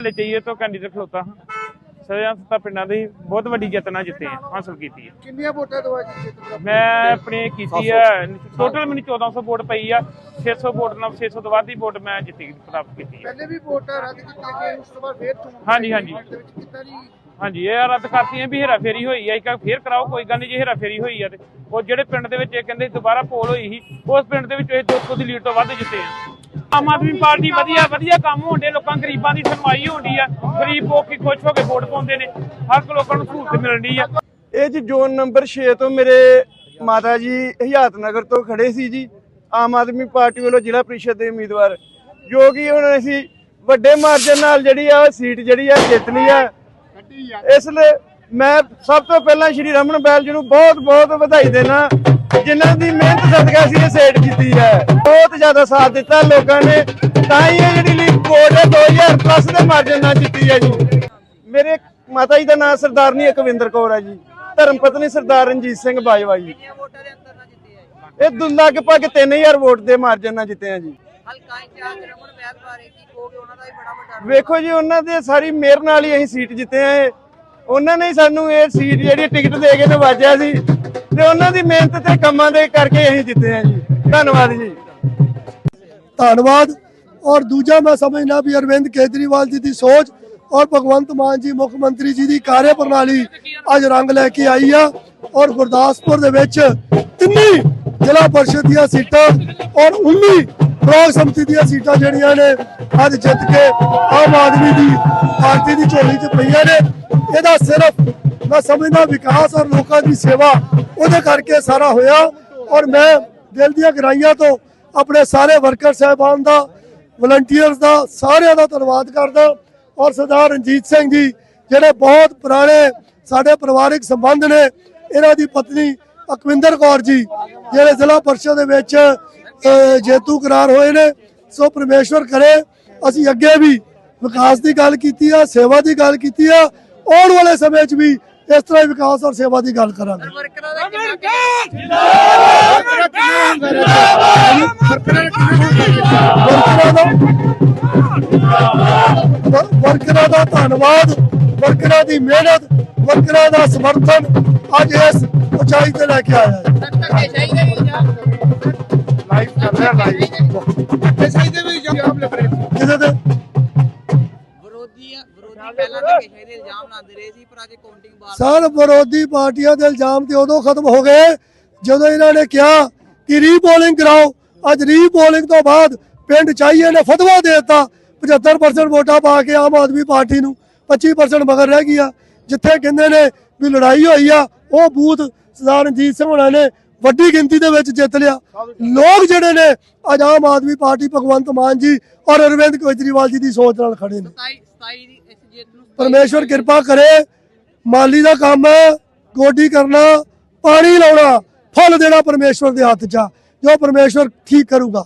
ਲੈ ਚਾਹੀਏ ਤੋਂ ਕੈਂਡੀਡੇਟ ਖਲੋਤਾ। ਹਾਂ ਸਰਜਾਂ ਸੱਤਾ ਪਿੰਡਾਂ ਦੀ ਬਹੁਤ ਵੱਡੀ ਜਿੱਤ ਨਾਲ ਜਿੱਤੇ ਆ ਹਾਸਲ ਕੀਤੀ ਹੈ ਕਿੰਨੀਆਂ ਵੋਟਾਂ ਦਵਾ ਜੀ ਜਿੱਤ ਪ੍ਰਾਪਤ ਮੈਂ ਆਪਣੇ ਕੀਤੀ ਆ ਟੋਟਲ ਮੈਨੂੰ 1400 ਵੋਟ ਪਈ ਆ 600 ਵੋਟ ਨਾਲ 600 ਤੋਂ ਵੱਧ ਦੀ ਵੋਟ ਮੈਂ ਜਿੱਤੀ ਪ੍ਰਾਪਤ ਕੀਤੀ ਹੈ ਪਹਿਲੇ ਵੀ ਵੋਟਾਂ ਰੱਦ ਕੀਤੀਆਂ ਗਈਆਂ ਉਸ ਤੋਂ ਬਾਅਦ ਫੇਰ ਚੋਣ ਹਾਂਜੀ, ਹਾਂਜੀ। ਕਿੱਦਾਂ ਦੀ ਹਾਂਜੀ ਇਹ ਰੱਦ ਕਰਤੀਆਂ ਵੀ ਹੇਰਾ ਫੇਰੀ ਹੋਈ ਆ ਇੱਕ ਫੇਰ ਕਰਾਓ ਕੋਈ ਗੱਲ ਨਹੀਂ ਜੇ ਹੇਰਾ ਫੇਰੀ ਹੋਈ ਆ ਤੇ। ਉਹ ਜਿਹੜੇ ਪਿੰਡ ਦੇ ਵਿੱਚ ਇਹ ਕਹਿੰਦੇ ਦੁਬਾਰਾ ਪੋਲ ਹੋਈ ਸੀ ਉਸ ਪਿੰਡ ਦੇ ਵਿੱਚ ਇਹ 200 ਦੀ ਲੀਡ ਤੋਂ ਵੱਧ ਜਿੱਤੇ ਆ। ਆਮ ਆਦਮੀ ਪਾਰਟੀ ਵਧੀਆ ਵਧੀਆ ਕੰਮ ਹੋਣਦੇ ਲੋਕਾਂ ਗਰੀਬਾਂ ਦੀ ਸੁਣਵਾਈ ਹੁੰਦੀ ਆ। ਗਰੀਬ ਲੋਕ ਕੀ ਖੁਸ਼ ਹੋ ਕੇ ਵੋਟ ਪਾਉਂਦੇ ਨੇ। ਹਰ ਲੋਕਾਂ ਨੂੰ ਸਹੂਲਤ ਮਿਲਣੀ ਆ। ਇਹ ਜੀ ਜ਼ੋਨ ਨੰਬਰ 6 ਤੋਂ ਮੇਰੇ ਮਾਤਾ ਜੀ ਹਯਾਤ ਨਗਰ ਤੋਂ ਖੜੇ ਸੀ ਜੀ। ਆਮ ਆਦਮੀ ਪਾਰਟੀ ਵੱਲੋਂ ਜ਼ਿਲ੍ਹਾ ਪ੍ਰੀਸ਼ਦ ਦੇ ਉਮੀਦਵਾਰ। ਜੋ ਕਿ ਹੁਣ ਅਸੀਂ ਵੱਡੇ ਮਾਰਜਨ ਨਾਲ ਜਿਹੜੀ ਆ, ਸੀਟ ਜਿਹੜੀ ਆ ਜਿੱਤ ਲਈ ਆ। ਇਸ ਲਈ ਮੈਂ ਸਭ ਤੋਂ ਪਹਿਲਾਂ ਸ਼੍ਰੀ ਰਮਨ ਬੈਲ ਜੀ ਨੂੰ ਬਹੁਤ ਬਹੁਤ ਵਧਾਈ ਦੇਣਾ। ਜਿਨ੍ਹਾਂ ਦੀ ਮਿਹਨਤ ਸਦਕਾ ਅਸੀਂ ਇਹ ਸੀਟ ਜਿੱਤੀ ਹੈ। ਬਹੁਤ ਜ਼ਿਆਦਾ ਸਾਥ ਦਿੱਤਾ ਲੋਕਾਂ ਨੇ। ਤਾਂ ਹੀ ਇਹ ਜਿਹੜੀ ਲੀਗ ਕੋਡ ਹੈ 2000 ਪਲੱਸ ਦੇ ਮਾਰਜਨ ਨਾਲ ਜਿੱਤੀ ਹੈ ਜੀ। ਮੇਰੇ ਮਾਤਾ ਜੀ ਦਾ ਨਾਮ ਸਰਦਾਰਨੀ ਅਕਵਿੰਦਰ ਕੌਰ ਹੈ ਜੀ। ਧਰਮ ਪਤਨੀ ਸਰਦਾਰ ਰਣਜੀਤ ਸਿੰਘ ਬਾਜਵਾ ਜੀ। ਇਹ ਲਗਭਗ 3000 ਵੋਟ ਦੇ ਮਾਰਜਨ ਨਾਲ ਜਿੱਤੇ ਆ ਜੀ। ਵੇਖੋ ਜੀ ਉਹਨਾਂ ਦੇ ਸਾਰੀ ਮਿਹਰ ਨਾਲ ਹੀ ਅਸੀਂ ਸੀਟ ਜਿੱਤੇ ਆ। ਉਹਨਾਂ ਨੇ ਸਾਨੂੰ ਇਹ ਸੀਟ ਜਿਹੜੀ ਟਿਕਟ ਦੇ ਕੇ ਨਵਾਜਿਆ ਸੀ ਤੇ ਉਹਨਾਂ ਦੀ ਮਿਹਨਤ ਤੇ ਕੰਮਾਂ ਦੇ ਕਰਕੇ ਅਸੀਂ ਜਿੱਤੇ ਆ ਜੀ। ਧੰਨਵਾਦ ਜੀ। ਧੰਨਵਾਦ। ਔਰ ਦੂਜਾ ਮੈਂ ਸਮਝਣਾ ਵੀ ਅਰਵਿੰਦ ਕੇਜਰੀਵਾਲ ਜੀ ਦੀ ਸੋਚ ਔਰ ਭਗਵੰਤ ਮਾਨ ਜੀ ਮੁੱਖ ਮੰਤਰੀ ਜੀ ਦੀ ਕਾਰਜ ਪ੍ਰਣਾਲੀ ਅੱਜ ਰੰਗ ਲੈ ਕੇ ਆਈ ਆ ਔਰ ਗੁਰਦਾਸਪੁਰ ਦੇ ਵਿੱਚ ਤਿੰਨੀ ਜ਼ਿਲ੍ਹਾ ਪਰਿਸ਼ਦ ਦੀਆਂ ਸੀਟਾਂ ਔਰ 19 ਬਲਾਕ ਸਮਿਤੀ ਦੀਆਂ ਸੀਟਾਂ ਜਿਹੜੀਆਂ ਨੇ ਅੱਜ ਜਿੱਤ ਕੇ ਆਮ ਆਦਮੀ ਦੀ ਪਾਰਟੀ ਦੀ ਝੋਲੀ 'ਚ ਪਈਆਂ ਨੇ। ਇਹਦਾ ਸਿਰਫ ਮੈਂ ਸਮਝਦਾ ਵਿਕਾਸ ਔਰ ਲੋਕਾਂ ਦੀ ਸੇਵਾ ਉਹਦੇ ਕਰਕੇ ਸਾਰਾ ਹੋਇਆ ਔਰ ਮੈਂ ਦਿਲ ਦੀਆਂ ਗਰਾਈਆਂ ਤੋਂ ਆਪਣੇ ਸਾਰੇ ਵਰਕਰ ਸਹਿਬਾਨ ਦਾ ਵਲੰਟੀਅਰਸ ਦਾ, ਸਾਰਿਆਂ ਦਾ ਧੰਨਵਾਦ ਕਰਦਾ ਔਰ ਸਰਦਾਰ ਰਣਜੀਤ ਸਿੰਘ ਜੀ, ਜਿਹੜੇ ਬਹੁਤ ਪੁਰਾਣੇ ਸਾਡੇ ਪਰਿਵਾਰਿਕ ਸੰਬੰਧ ਨੇ, ਇਹਨਾਂ ਦੀ ਪਤਨੀ ਅਕਵਿੰਦਰ ਕੌਰ ਜੀ, ਜਿਹੜੇ ਜ਼ਿਲ੍ਹਾ ਪਰਿਸ਼ਦ ਦੇ ਵਿੱਚ ਜੇਤੂ ਕਰਾਰ ਹੋਏ ਨੇ, ਸੋ ਪਰਮੇਸ਼ਵਰ ਕਰੇ, ਅਸੀਂ ਅੱਗੇ ਵੀ ਵਿਕਾਸ ਦੀ ਗੱਲ ਕੀਤੀ ਆ, ਸੇਵਾ ਦੀ ਗੱਲ ਕੀਤੀ ਆ ਆਉਣ ਵਾਲੇ ਸਮੇਂ 'ਚ ਵੀ ਇਸ ਤਰ੍ਹਾਂ ਹੀ ਵਿਕਾਸ ਔਰ ਸੇਵਾ ਦੀ ਗੱਲ ਕਰਾਂਗੇ। ਵਰਕਰਾਂ ਦਾ ਕਿੰਨਾ ਵਰਕਰਾਂ ਦਾ ਵਰ- ਵਰਕਰਾਂ ਦਾ ਧੰਨਵਾਦ ਵਰਕਰਾਂ ਦੀ ਮਿਹਨਤ ਵਰਕਰਾਂ ਦਾ ਸਮਰਥਨ ਅੱਜ ਇਸ ਉਚਾਈ ਤੇ ਲੈ ਕੇ ਆਇਆ ਹੈ। ਲਾਈਵ ਚੱਲ ਰਿਹਾ ਲਾਈਵ ਵਿਰੋਧੀ ਵਿਰੋਧੀ ਪਹਿਲਾਂ ਧੱਕੇ ਚਾਹੀਦੇ ਇਲਜ਼ਾਮ ਲਾਉਂਦੇ ਰਹੇ ਸੀ ਪਰ ਅੱਜ ਕਾਊਂਟਿੰਗ ਬਾਅਦ ਸਰ ਵਿਰੋਧੀ ਪਾਰਟੀਆਂ ਦੇ ਇਲਜ਼ਾਮ ਤੇ ਉਦੋਂ ਖਤਮ ਹੋ ਗਏ ਜਦੋਂ ਇਹਨਾਂ ਨੇ ਕਿਹਾ ਕਿ ਰੀਪੋਲਿੰਗ ਕਰਾਓ। ਅੱਜ ਰੀਪੋਲਿੰਗ ਤੋਂ ਬਾਅਦ ਪਿੰਡ ਚਾਹੀਏ ਨੇ ਫਤਵਾ ਦੇ ਦਿੱਤਾ 75% ਵੋਟਾਂ ਪਾ ਕੇ ਆਮ ਆਦਮੀ ਪਾਰਟੀ ਨੂੰ 25% ਮਗਰ ਰਹਿ ਗਈ ਆ ਜਿੱਥੇ ਕਹਿੰਦੇ ਨੇ ਵੀ ਲੜਾਈ ਹੋਈ ਆ ਉਹ ਬੂਥ ਸਰਦਾਰ ਰਣਜੀਤ ਸਿੰਘ ਹੋਣਾ ਨੇ ਵੱਡੀ ਗਿਣਤੀ ਦੇ ਵਿੱਚ ਜਿੱਤ ਲਿਆ। ਲੋਕ ਜਿਹੜੇ ਨੇ ਅੱਜ ਆਮ ਆਦਮੀ ਪਾਰਟੀ ਭਗਵੰਤ ਮਾਨ ਜੀ ਔਰ ਅਰਵਿੰਦ ਕੇਜਰੀਵਾਲ ਜੀ ਦੀ ਸੋਚ ਨਾਲ ਖੜੇ ਨੇ। 27 27 ਦੀ ਇਸ ਜਿੱਤ ਨੂੰ 27 ਪਰਮੇਸ਼ਵਰ ਕਿਰਪਾ ਕਰੇ। ਮਾਲੀ ਦਾ ਕੰਮ ਹੈ ਗੋਡੀ ਕਰਨਾ ਪਾਣੀ ਲਾਉਣਾ ਫੁੱਲ ਦੇਣਾ ਪਰਮੇਸ਼ਵਰ ਦੇ ਹੱਥ 'ਚ ਆ। ਜੋ ਪਰਮੇਸ਼ਵਰ ਠੀਕ ਕਰੂਗਾ।